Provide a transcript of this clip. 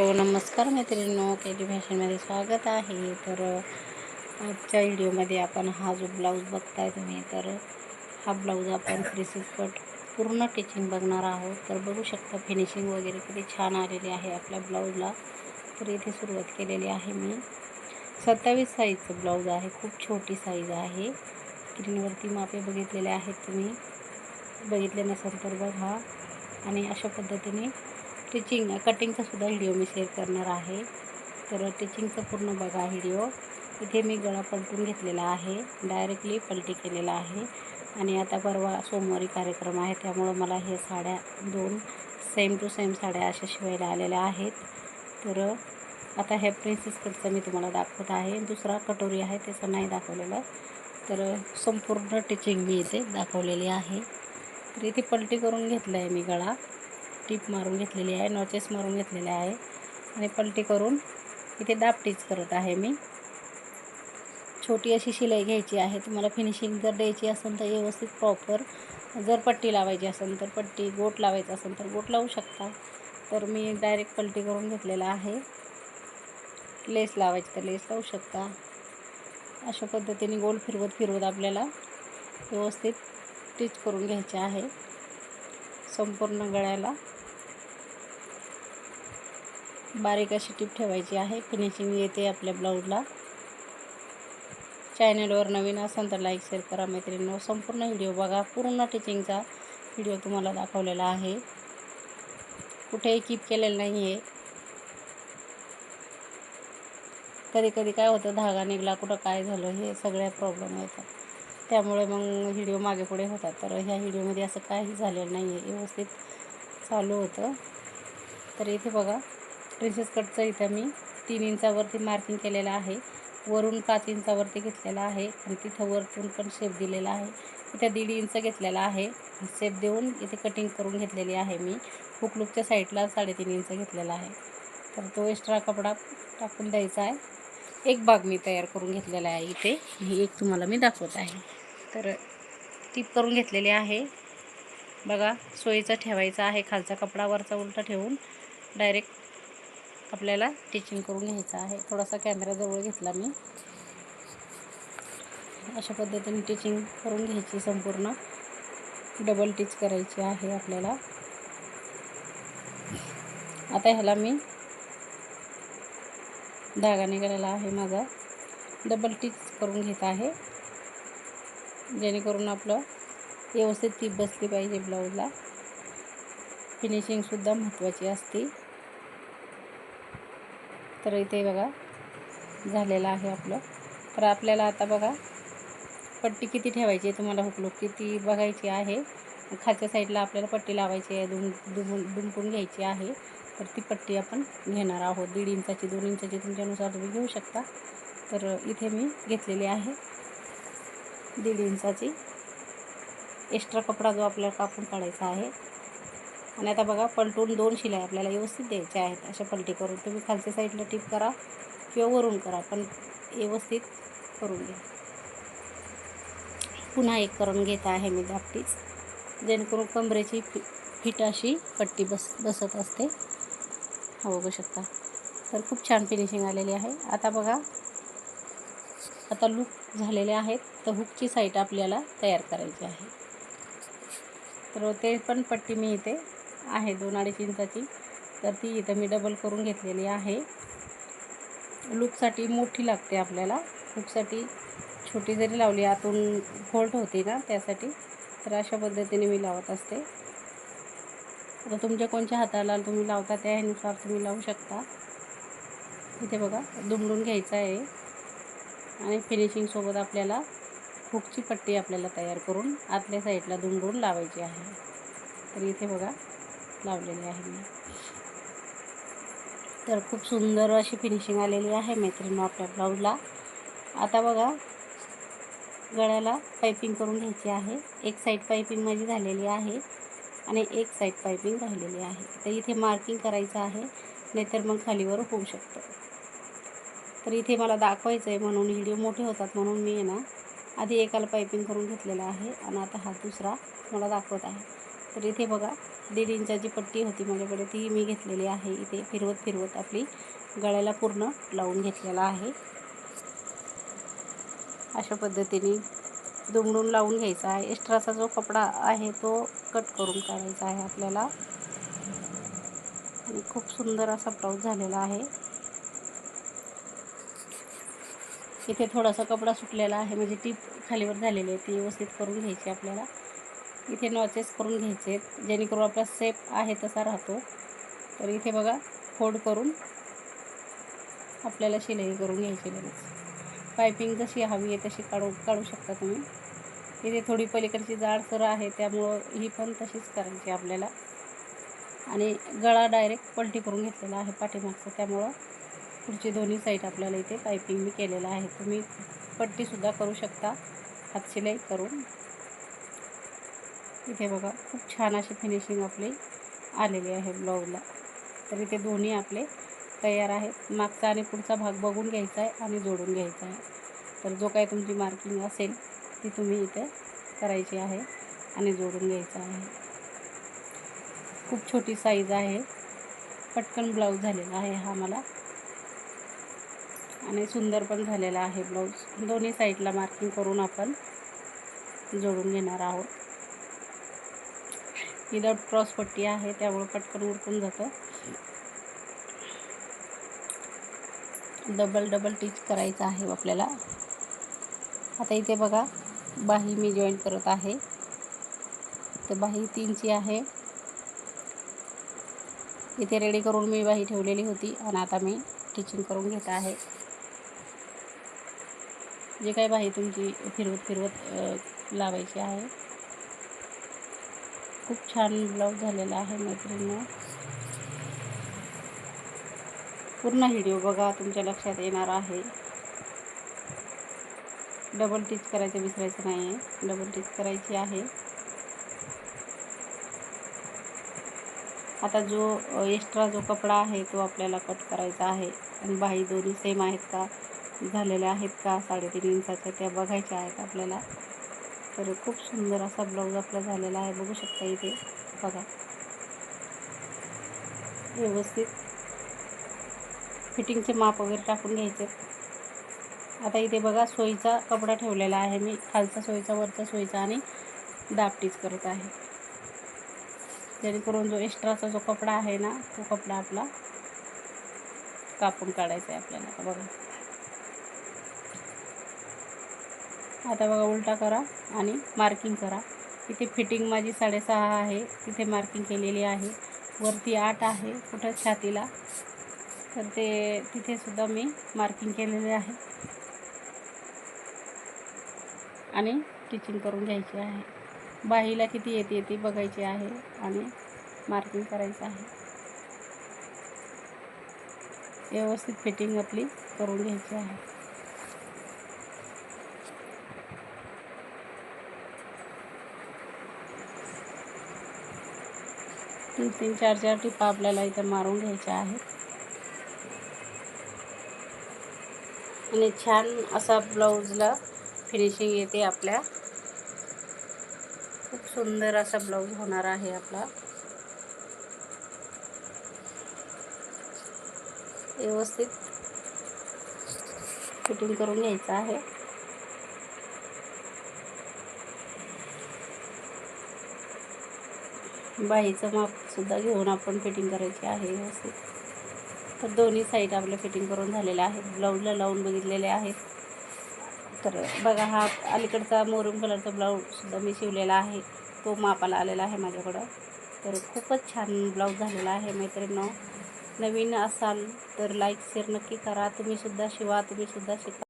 हो नमस्कार मैत्रिणींनो के टी फॅशनमध्ये स्वागत आहे. तर आजच्या व्हिडिओमध्ये आपण हा जो ब्लाऊज बघताय तुम्ही तर हा ब्लाऊज आपण कट पूर्ण टिचिंग बघणार आहोत. तर बघू शकता फिनिशिंग वगैरे किती छान आलेली आहे आपल्या ब्लाऊजला. तर इथे सुरुवात केलेली आहे मी. सत्तावीस साईजचं ब्लाऊज आहे खूप छोटी साईज आहे. स्क्रीनवरती मापे बघितलेले आहेत तुम्ही. बघितले नसेल तर बघा. आणि अशा पद्धतीने टिचिंग कटिंगचा सुद्धा व्हिडिओ मी शेअर करणार आहे. तर टिचिंगचं पूर्ण बघा व्हिडिओ इथे मी गळा पलटून घेतलेला आहे. डायरेक्टली पलटी केलेला आहे. आणि आता परवा सोमवारी कार्यक्रम आहे. त्यामुळं मला हे साड्या दोन सेम टू सेम साड्या अशा शिवायला आलेल्या आहेत. तर आता ह्या प्रिन्सेस कटचं मी तुम्हाला दाखवत आहे. दुसरा कटोरी आहे. त्याचं नाही दाखवलेलं. तर संपूर्ण टिचिंग मी इथे दाखवलेली आहे. तर इथे पलटी करून घेतलं आहे मी गळा. टीप मारून घेतलेली आहे नॉचेस मारून घेतलेले आहे. आणि पलटी करून इथे दापटीच करत आहे मी. छोटी अशी शिलाई घ्यायची आहे तुम्हाला फिनिशिंग जर द्यायची असेल तर व्यवस्थित प्रॉपर जर पट्टी लावायची असेल तर पट्टी गोट लावायचं असेल तर गोट लावू शकता. तर मी डायरेक्ट पलटी करून घेतलेला आहे. लेस लावायची तर लेस लावू शकता. अशा पद्धतीने गोल फिरवत फिरवत आपल्याला व्यवस्थित स्टिच करून घ्यायचे आहे. संपूर्ण गळ्याला. बारीक अशी टीप ठेवायची आहे. फिनिशिंग येते आपल्या ब्लाऊजला चॅनलवर नवीन असाल तर लाईक शेअर करा मैत्रिणींनो. संपूर्ण व्हिडिओ बघा. पूर्ण टिचिंगचा व्हिडिओ तुम्हाला दाखवलेला आहे. कुठेही कीप केलेलं नाही आहे कधी कधी काय होतं धागा निघला कुठं काय झालं हे सगळ्या प्रॉब्लेम येतात. त्यामुळे मग व्हिडिओ मागे पुढे होतात. तर ह्या व्हिडिओमध्ये असं काही झालेलं नाही आहे व्यवस्थित चालू होतं. तर इथे बघा. प्रिन्सेस कटचं इथं मी तीन इंचावरती मार्किंग केलेलं आहे. वरून पाच इंचावरती घेतलेला आहे आणि तिथं वरतून पण शेप दिलेला आहे. इथं दीड इंच घेतलेला आहे. शेप देऊन इथे कटिंग करून घेतलेली आहे मी. हुकलुकच्या साईडला साडेतीन इंच घेतलेला आहे. तर तो एक्स्ट्रा कपडा टाकून द्यायचा आहे. एक बाग मी तयार करून घेतलेला आहे इथे. ही एक तुम्हाला मी दाखवत आहे. तर टीप करून घेतलेली आहे. बघा सोयीचा ठेवायचा आहे. खालचा कपडा वरचा उलटा ठेवून डायरेक्ट आपल्याला टिचिंग करून घ्यायचं आहे. थोडासा कॅमेराजवळ घेतला मी. अशा पद्धतीने टिचिंग करून घ्यायची संपूर्ण. डबल टिच करायची आहे आपल्याला. आता ह्याला मी धागा निघालेला आहे माझा. डबल टिच करून घेत आहे. जेणेकरून आपलं व्यवस्थित टीप बसली पाहिजे ब्लाऊजला फिनिशिंगसुद्धा महत्त्वाची असते. तर इथे बघा झालेलं आहे आपलं. तर आपल्याला आता बघा पट्टी किती ठेवायची आहे तुम्हाला हुकलूक किती बघायची आहे? खालच्या साईडला आपल्याला पट्टी लावायची आहे दुम दुमून दुमपून घ्यायची आहे. तर ती पट्टी आपण घेणार आहोत. दीड इंचाची दोन इंचाची तुमच्यानुसार तुम्ही घेऊ शकता. तर इथे मी घेतलेली आहे दीड इंचाची. एक्स्ट्रा कपडा जो आपल्याला कापून काढायचा आहे आणि आता बघा पलटून दोन शिलाई आपल्याला व्यवस्थित द्यायच्या आहेत. अशा पलटी करून तुम्ही खालच्या साईडला टिप करा किंवा वरून करा पण व्यवस्थित करून घ्या. पुन्हा एक करून घेत आहे मी धापटीच. जेणेकरून कमरेची फि फिट अशी पट्टी बस बसत असते. हा बघू शकता. तर खूप छान फिनिशिंग आलेली आहे. आता बघा आता लूक झालेले आहेत. तर हुकची साईट आपल्याला तयार करायची आहे. तर ते पण पट्टी मी इथे आहे दोन अडीच इंचाची. तर ती इथं मी डबल करून घेतलेली आहे. लूकसाठी मोठी लागते आपल्याला. लूकसाठी छोटी जरी लावली आतून फोल्ट होते ना त्यासाठी तर अशा पद्धतीने मी लावत असते. आता तुमच्या कोणत्या हाताला तुम्ही लावता त्यानुसार तुम्ही लावू शकता. इथे बघा दुमडून घ्यायचं आहे. आणि फिनिशिंगसोबत आपल्याला हुकची पट्टी आपल्याला तयार करून आतल्या साईडला दुमडून लावायची आहे. तर इथे बघा लावलेली आहे मी. तर खूप सुंदर अशी फिनिशिंग आलेली आहे मैत्रिणी आपल्या ब्लाऊजला आता बघा गळ्याला पायपिंग करून घ्यायची आहे. एक साईड पायपिंग माझी झालेली आहे आणि एक साईड पायपिंग राहिलेली आहे. तर इथे मार्किंग करायचं आहे नाहीतर मग खालीवर होऊ शकतं. तर इथे मला दाखवायचं आहे म्हणून व्हिडिओ मोठे होतात म्हणून मी आहे ना आधी एकाला पायपिंग करून घेतलेला आहे आणि आता हा दुसरा मला दाखवत आहे. तर इथे बघा दीड इंचाची पट्टी होती माझ्याकडे ती मी घेतलेली आहे. इथे फिरवत फिरवत आपली गळ्याला पूर्ण लावून घेतलेला आहे. अशा पद्धतीने दुमडून लावून घ्यायचा आहे. एक्स्ट्राचा जो कपडा आहे तो कट करून काढायचा आहे आपल्याला. आणि खूप सुंदर असा ब्लाऊज झालेला आहे. इथे थोडासा कपडा सुटलेला आहे. म्हणजे टीप खालीवर झालेली आहे. ती व्यवस्थित करून घ्यायची आपल्याला. इथे नॉचेस करून घ्यायचे. आहेत जेणेकरून आपला सेप आहे तसा राहतो. तर इथे बघा फोल्ड करून आपल्याला शिलाई करून घ्यायची लगेच पायपिंग जशी हवी आहे तशी काढू काढू शकता तुम्ही. इथे थोडी पलीकडची जाडसर आहे त्यामुळं ही पण तशीच करायची आपल्याला. आणि गळा डायरेक्ट पलटी करून घेतलेला आहे पाठीमागचा त्यामुळं पुढची दोन्ही साईड आपल्याला इथे पायपिंग मी केलेलं आहे. तुम्ही पट्टीसुद्धा करू शकता. हातशिलाई करून. इथे बघा खूप छान अशी फिनिशिंग आपली आलेली आहे ब्लाऊजला तर इथे दोन्ही आपले तयार आहेत. मागचा आणि पुढचा भाग बघून घ्यायचा आहे आणि जोडून घ्यायचा आहे. तर जो काही तुमची मार्किंग असेल ती तुम्ही इथे करायची आहे आणि जोडून घ्यायचं आहे. खूप छोटी साईज आहे. पटकन ब्लाऊज झालेला आहे हा मला. आणि सुंदर पण झालेला आहे ब्लाऊज दोन्ही साईडला मार्किंग करून आपण जोडून घेणार आहोत. विदाऊट क्रॉस पट्टी आहे त्यामुळं पटकन उरकून जातं. डबल डबल टीच करायचं आहे आपल्याला. आता इथे बघा बाही मी जॉईन करत आहे. तर बाही तीनची आहे. इथे रेडी करून मी बाही ठेवलेली होती आणि आता मी टिचिंग करून घेत आहे. जे काही बाही तुमची फिरवत फिरवत लावायची आहे. खूप छान ब्लाऊज झालेला आहे मैत्रिणीनं. पूर्ण व्हिडिओ बघा तुमच्या लक्षात येणार आहे. डबल टीच करायचं विसरायचं नाही आहे डबल टीच करायची आहे. आता जो एक्स्ट्रा जो कपडा आहे तो आपल्याला कट करायचा आहे. आणि बाही दोन्ही सेम आहेत का? झालेल्या आहेत का? साडेतीन इंचाच्या त्या बघायच्या आहेत आपल्याला. तर खूप सुंदर असा ब्लाऊज आपला झालेला आहे. बघू शकता इथे. बघा. व्यवस्थित. फिटिंगचे माप वगैरे टाकून घ्यायचे. आता इथे बघा सोयीचा कपडा ठेवलेला आहे. मी खालचा सोयीचा वरचा सोयीचा आणि दापटीच करत आहे. जेणेकरून जो एक्स्ट्राचा जो कपडा आहे ना तो कपडा आपला कापून काढायचा आहे आपल्याला. बघा. आता बघा उलटा करा आणि मार्किंग करा. इथे फिटिंग माझी साडेसहा आहे. तिथे मार्किंग केलेली आहे. वरती आठ आहे. कुठं? छातीला. तर ते तिथेसुद्धा मी मार्किंग केलेले आहे. आणि टिचिंग करून घ्यायची आहे. बाहीला किती येते ती बघायची आहे आणि मार्किंग करायचं आहे. व्यवस्थित फिटिंग आपली करून घ्यायची आहे. तीन तीन चार चार टिपा आपल्याला इथं मारून घ्यायच्या आहेत. आणि छान असा ब्लाऊजला फिनिशिंग येते आपल्या. खूप सुंदर असा ब्लाऊज होणार आहे आपला. व्यवस्थित फिटिंग करून घ्यायचं आहे. बाईचं मापसुद्धा घेऊन आपण फिटिंग करायची आहे व्यवस्थित. तर दोन्ही साईड आपलं फिटिंग करून झालेलं आहे. ब्लाऊजला लावून बघितलेले आहेत. तर बघा हा अलीकडचा मोरूम कलरचा ब्लाऊजसुद्धा मी शिवलेला आहे. तो मापाला आलेला आहे माझ्याकडं. तर खूपच छान ब्लाऊज झालेला आहे मैत्रिणींनो. नवीन असाल तर लाईक शेअर नक्की करा. तुम्हीसुद्धा शिवा तुम्हीसुद्धा शिका.